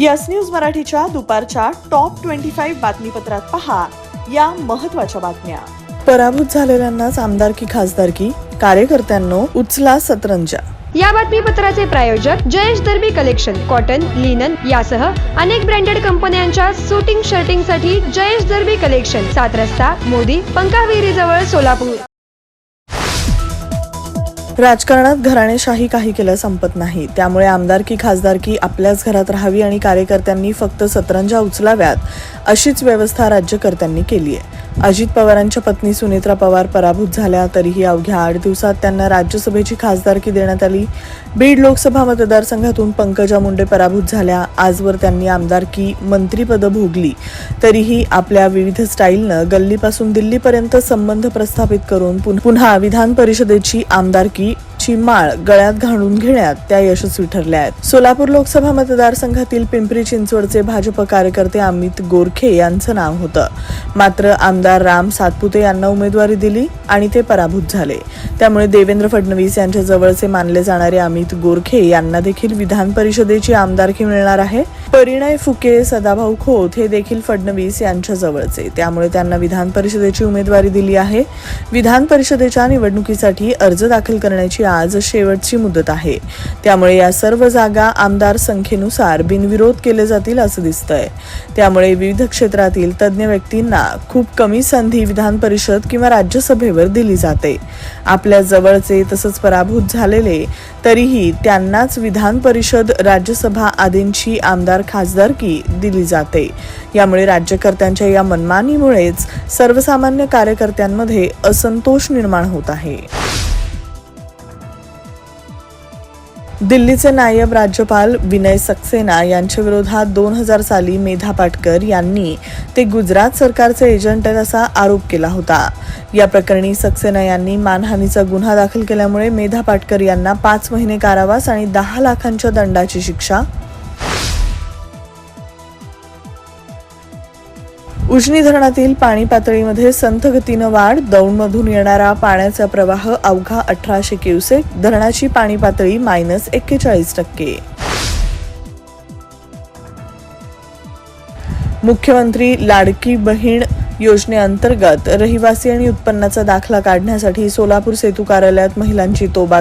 Yes news मराठीच्या दुपारच्या top twenty five बातमीपत्रात पहा या महत्त्वाच्या बातम्या. पराभूत झालेल्यांनाच आमदारकी खासदारकी कार्यकर्त्यांनो उचला सतरंजा. या बातमीपत्राचे प्रायोजक Jayesh Darbi collection cotton linen यासह अनेक ब्रँडेड कंपन्यांच्या सुटिंग शर्टिंगसाठी जयेश दर्बी कलेक्शन सात रस्ता मोदी पंकाविरी जवळ सोलापूर. राजकारणात घराणेशाही काही केलं संपत नाही. त्यामुळे आमदारकी खासदारकी आपल्याच घरात राहावी आणि कार्यकर्त्यांनी फक्त सतरंजा उचलाव्यात अशीच व्यवस्था राज्यकर्त्यांनी केली आहे. अजित पवारांच्या पत्नी सुनेत्रा पवार पराभूत झाल्या तरीही अवघ्या आठ दिवसात त्यांना राज्यसभेची खासदारकी देण्यात आली. बीड लोकसभा मतदारसंघातून पंकजा मुंडे पराभूत झाल्या. आजवर त्यांनी आमदारकी मंत्रीपदं भोगली. तरीही आपल्या विविध स्टाईलनं गल्लीपासून दिल्लीपर्यंत संबंध प्रस्थापित करून पुन्हा विधान परिषदेची आमदारकी ची माळ गळ्यात घालून घेण्यात त्या यशस्वी ठरल्या आहेत. सोलापूर लोकसभा मतदारसंघातील पिंपरी चिंचवडचे भाजप कार्यकर्ते अमित गोरखे यांचं नाव होतं. मात्र आमदार राम सातपुते यांना उमेदवारी दिली आणि ते पराभूत झाले. त्यामुळे देवेंद्र फडणवीस यांच्या जवळचे मानले जाणारे अमित गोरखे यांना देखील विधान परिषदेची आमदारकी मिळणार आहे. परिणय फुके सदाभाऊ खोत हे देखील फडणवीस यांच्या जवळचे. त्यामुळे त्यांना विधान परिषदेची उमेदवारी दिली आहे. विधान परिषदेच्या निवडणुकीसाठी अर्ज दाखल करण्याची आज आज शेवटची मुदत आहे. त्यामुळे या सर्व जागा आमदार संख्येनुसार बिनविरोध केले जातील असं दिसतंय. त्यामुळे विविध क्षेत्रातील तज्ज्ञ व्यक्तींना खूप कमी संधी विधान परिषद किंवा राज्यसभेवर दिली जाते. आपल्या जवळचे तसंच पराभूत झालेले तरीही त्यांनाच विधान परिषद राज्यसभा आदींची आमदार खासदारकी दिली जाते. यामुळे राज्यकर्त्यांच्या या मनमानीमुळेच सर्वसामान्य कार्यकर्त्यांमध्ये असंतोष निर्माण होत आहे. दिल्लीचे नायब राज्यपाल विनय सक्सेना यांच्या विरोधात दोन हजार साली मेधा पाटकर यांनी ते गुजरात सरकारचे एजंट आहेत असा आरोप केला होता. या प्रकरणी सक्सेना यांनी मानहानीचा गुन्हा दाखल केल्यामुळे मेधा पाटकर यांना पाच महिने कारावास आणि दहा लाखांच्या दंडाची शिक्षा उजनी धरणातील पाणी पातळीमध्ये संथ गतीनं वाढ. दौंडमधून येणारा पाण्याचा प्रवाह अवघा अठराशे क्युसेक. धरणाची पाणी पातळी मायनस एक्केचाळीस टक्के. मुख्यमंत्री लाडकी बहीण योजनेअंतर्गत रहिवासी आणि उत्पन्नाचा दाखला काढण्यासाठी सोलापूर सेतू कार्यालयात महिलांची तोबा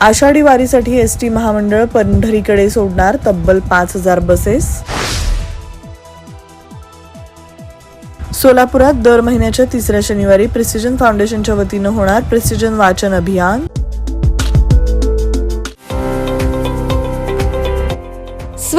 आषाढी वारीसाठी एस टी महामंडळ पंढरीकडे सोडणार तब्बल पाच हजार बसेस. सोलापुरात दर महिन्याच्या तिसऱ्या शनिवारी प्रिसिजन फाउंडेशनच्या वतीनं होणार प्रिसिजन वाचन अभियान.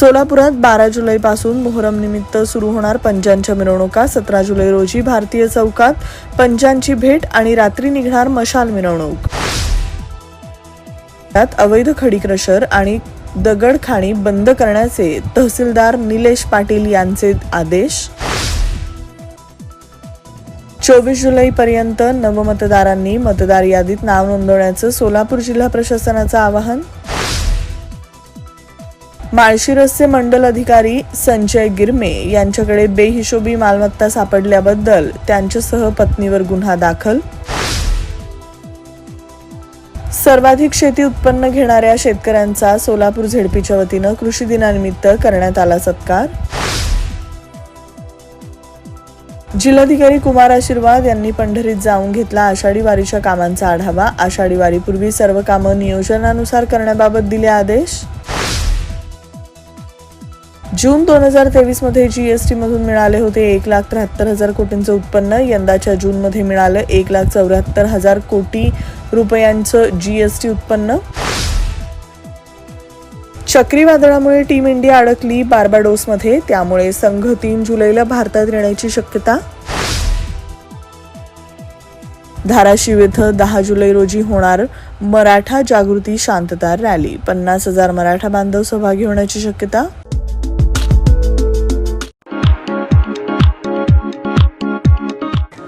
सोलापुरात बारा जुलैपासून मोहरमनिमित्त सुरू होणार पंजांच्या मिरवणुका. सतरा जुलै रोजी भारतीय चौकात पंजांची भेट आणि रात्री निघणार मशाल मिरवणूक. त्यात अवैध खडी क्रशर आणि दगड खाणी बंद करण्याचे तहसीलदार निलेश पाटील यांचे आदेश. चोवीस जुलैपर्यंत नवमतदारांनी मतदार यादीत नाव नोंदवण्याचं सोलापूर जिल्हा प्रशासनाचं आवाहन. माळशिरसचे मंडल अधिकारी संजय गिरमे यांच्याकडे बेहिशोबी मालमत्ता सापडल्याबद्दल त्यांच्यासह पत्नीवर गुन्हा दाखल. सर्वाधिक शेती उत्पन्न घेणाऱ्या शेतकऱ्यांचा सोलापूर झेडपीच्या वतीनं कृषी दिनानिमित्त करण्यात आला सत्कार. जिल्हाधिकारी कुमार आशीर्वाद यांनी पंढरीत जाऊन घेतला आषाढी वारीच्या कामांचा आढावा. आषाढी वारीपूर्वी सर्व कामं नियोजनानुसार करण्याबाबत दिले आदेश. जून दोन हजार तेवीसमध्ये जी एस टीमधून मिळाले होते एक लाख त्र्याहत्तर हजार कोटींचं उत्पन्न. यंदाच्या जूनमध्ये मिळालं एक लाख चौऱ्याहत्तर हजार कोटी रुपयांचं जी एस टी उत्पन्न. चक्रीवादळामुळे टीम इंडिया अडकली बार्बाडोसमध्ये. त्यामुळे संघ तीन जुलैला भारतात येण्याची शक्यता. धाराशिव इथं दहा जुलै रोजी होणार मराठा जागृती शांतता रॅली. पन्नास हजार मराठा बांधव सहभागी होण्याची शक्यता.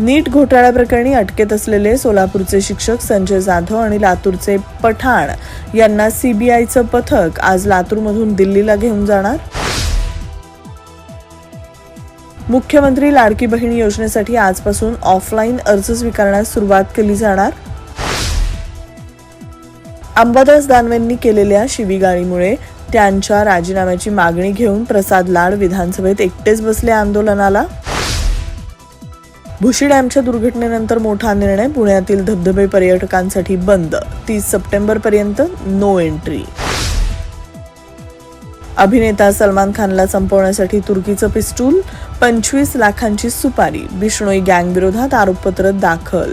नीट घोटाळा प्रकरणी अटकेत असलेले सोलापूरचे शिक्षक संजय जाधव आणि लातूरचे पठाण यांना सीबीआयचं पथक आज लातूरमधून दिल्लीला घेऊन जाणार? मुख्यमंत्री लाडकी बहीण योजनेसाठी आजपासून ऑफलाईन अर्ज स्वीकारण्यास सुरुवात केली जाणार? अंबादास दानवेंनी केलेल्या शिवीगाळीमुळे त्यांच्या राजीनाम्याची मागणी घेऊन प्रसाद लाड विधानसभेत एकटेच बसले आंदोलनाला? भुशी डॅमच्या दुर्घटनेनंतर मोठा निर्णय पुण्यातील धबधबे पर्यटकांसाठी बंद. तीस सप्टेंबर पर्यंत नो एंट्री अभिनेता सलमान खानला संपवण्यासाठी तुर्कीचं पिस्तूल पंचवीस लाखांची सुपारी बिष्णोई गँगविरोधात आरोपपत्र दाखल.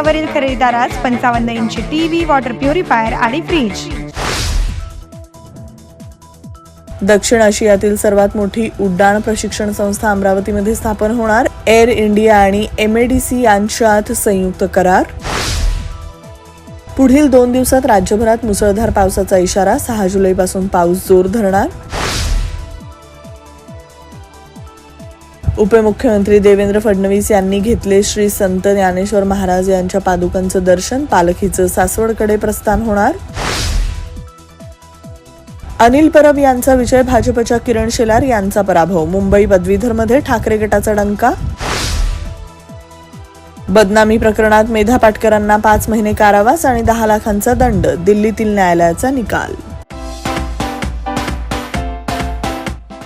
फुटावरील खरेदीदारास पंचावन्न इंची टीव्ही वॉटर प्युरिफायर आणि फ्रीज दक्षिण आशियातील सर्वात मोठी उड्डाण प्रशिक्षण संस्था अमरावतीमध्ये स्थापन होणार. एअर इंडिया आणि एमएडीसी यांच्यात संयुक्त करार. पुढील दोन दिवसात राज्यभरात मुसळधार पावसाचा इशारा. सहा जुलैपासून पाऊस जोर धरणार. उपमुख्यमंत्री देवेंद्र फडणवीस यांनी घेतले श्री संत ज्ञानेश्वर महाराज यांच्या पादुकांचं दर्शन. पालखीचं सासवडकडे प्रस्थान होणार. अनिल परब यांचा विजय भाजपच्या किरण शेलार यांचा पराभव. मुंबई पदवीधरमध्ये ठाकरे गटाचा डंका. बदनामी प्रकरणात मेधा पाटकरांना पाच महिने कारावास आणि दहा लाखांचा दंड. दिल्लीतील न्यायालयाचा निकाल.